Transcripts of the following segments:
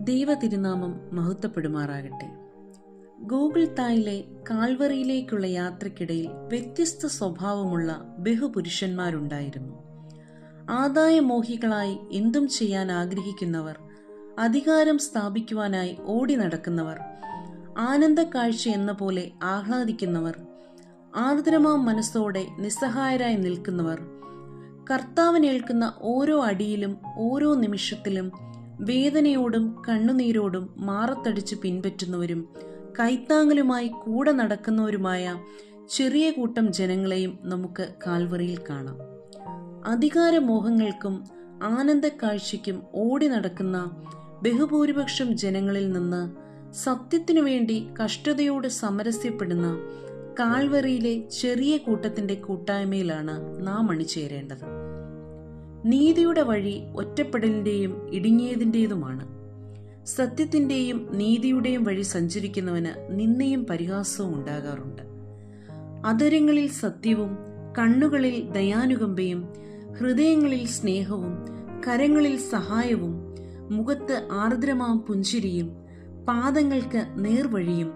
ദൈവ തിരുനാമം മഹത്വപ്പെടുമാറാകട്ടെ. ഗൂഗിൾ തായിലെ കാൽവറിയിലേക്കുള്ള യാത്രക്കിടയിൽ വ്യത്യസ്ത സ്വഭാവമുള്ള ബഹുപുരുഷന്മാരുണ്ടായിരുന്നു. ആദായമോഹികളായി എന്തും ചെയ്യാൻ ആഗ്രഹിക്കുന്നവർ അധികാരം സ്ഥാപിക്കുവാനായി ഓടി നടക്കുന്നവർ ആനന്ദ കാഴ്ച എന്ന പോലെ ആഹ്ലാദിക്കുന്നവർ ആർദ്രമാം മനസ്സോടെ നിസ്സഹായരായി നിൽക്കുന്നവർ കർത്താവിനേൽക്കുന്ന ഓരോ അടിയിലും ഓരോ നിമിഷത്തിലും വേദനയോടും കണ്ണുനീരോടും മാറത്തടിച്ച് പിൻപറ്റുന്നവരും കൈത്താങ്ങലുമായി കൂടെ നടക്കുന്നവരുമായ ചെറിയ കൂട്ടം ജനങ്ങളെയും നമുക്ക് കാൽവറിയിൽ കാണാം. അധികാരമോഹങ്ങൾക്കും ആനന്ദക്കാഴ്ചയ്ക്കും ഓടി നടക്കുന്ന ബഹുഭൂരിപക്ഷം ജനങ്ങളിൽ നിന്ന് സത്യത്തിനു വേണ്ടി കഷ്ടതയോട് സമരസ്യപ്പെടുന്ന കാൽവറിയിലെ ചെറിയ കൂട്ടത്തിന്റെ കൂട്ടായ്മയിലാണ് നാം അണിചേരേണ്ടത്. നീതിയുടെ വഴി ഒറ്റപ്പെടലിന്റെയും ഇടുങ്ങിയതിന്റെതുമാണ് സത്യത്തിന്റെയും നീതിയുടെയും വഴി സഞ്ചരിക്കുന്നവന് നിന്നയും പരിഹാസവും ഉണ്ടാകാറുണ്ട്. അതരങ്ങളിൽ സത്യവും കണ്ണുകളിൽ ദയാനുകമ്പയും ഹൃദയങ്ങളിൽ സ്നേഹവും കരങ്ങളിൽ സഹായവും മുഖത്ത് ആർദ്രമാം പുഞ്ചിരിയും പാദങ്ങൾക്ക് നേർവഴിയും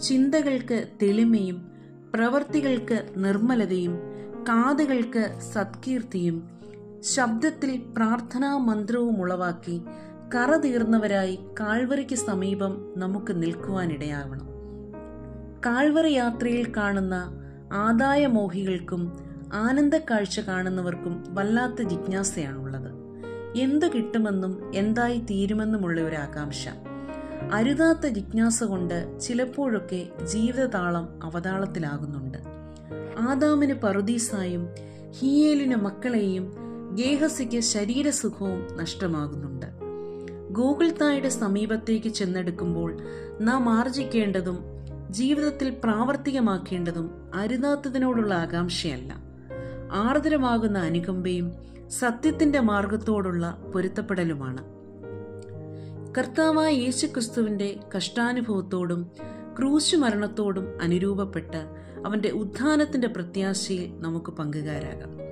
ചിന്തകൾക്ക് തെളിമയും പ്രവർത്തികൾക്ക് നിർമ്മലതയും കാതുകൾക്ക് സത്കീർത്തിയും ശബ്ദത്തിൽ പ്രാർത്ഥനാ മന്ത്രവും ഉളവാക്കി കറ തീർന്നവരായി കാൽവറിക്ക് സമീപം നമുക്ക് നിൽക്കുവാനിടയാവണം. കാൽവറി യാത്രയിൽ കാണുന്ന ആദായമോഹികൾക്കും ആനന്ദക്കാഴ്ച കാണുന്നവർക്കും വല്ലാത്ത ജിജ്ഞാസയാണുള്ളത്. എന്തു കിട്ടുമെന്നും എന്തായി തീരുമെന്നുമുള്ള ഒരു ആകാംക്ഷ. അരുതാത്ത ജിജ്ഞാസ കൊണ്ട് ചിലപ്പോഴൊക്കെ ജീവിതതാളം അവതാളത്തിലാകുന്നുണ്ട്. ആദാമിന് പറുദീസായും ഹീയേലിന് മക്കളെയും ഗേഹസിക്ക് ശരീരസുഖവും നഷ്ടമാകുന്നുണ്ട്. ഗൂഗിൾ തായുടെ സമീപത്തേക്ക് ചെന്നെടുക്കുമ്പോൾ നാം ആർജിക്കേണ്ടതും ജീവിതത്തിൽ പ്രാവർത്തികമാക്കേണ്ടതും അരുതാത്തതിനോടുള്ള ആകാംക്ഷയല്ല. ആർദ്രമാകുന്ന അനുകമ്പയും സത്യത്തിന്റെ മാർഗത്തോടുള്ള പൊരുത്തപ്പെടലുമാണ്. കർത്താവായ യേശുക്രിസ്തുവിന്റെ കഷ്ടാനുഭവത്തോടും ക്രൂശു മരണത്തോടും അനുരൂപപ്പെട്ട് അവന്റെ ഉത്ഥാനത്തിന്റെ പ്രത്യാശയിൽ നമുക്ക് പങ്കുകാരാകാം.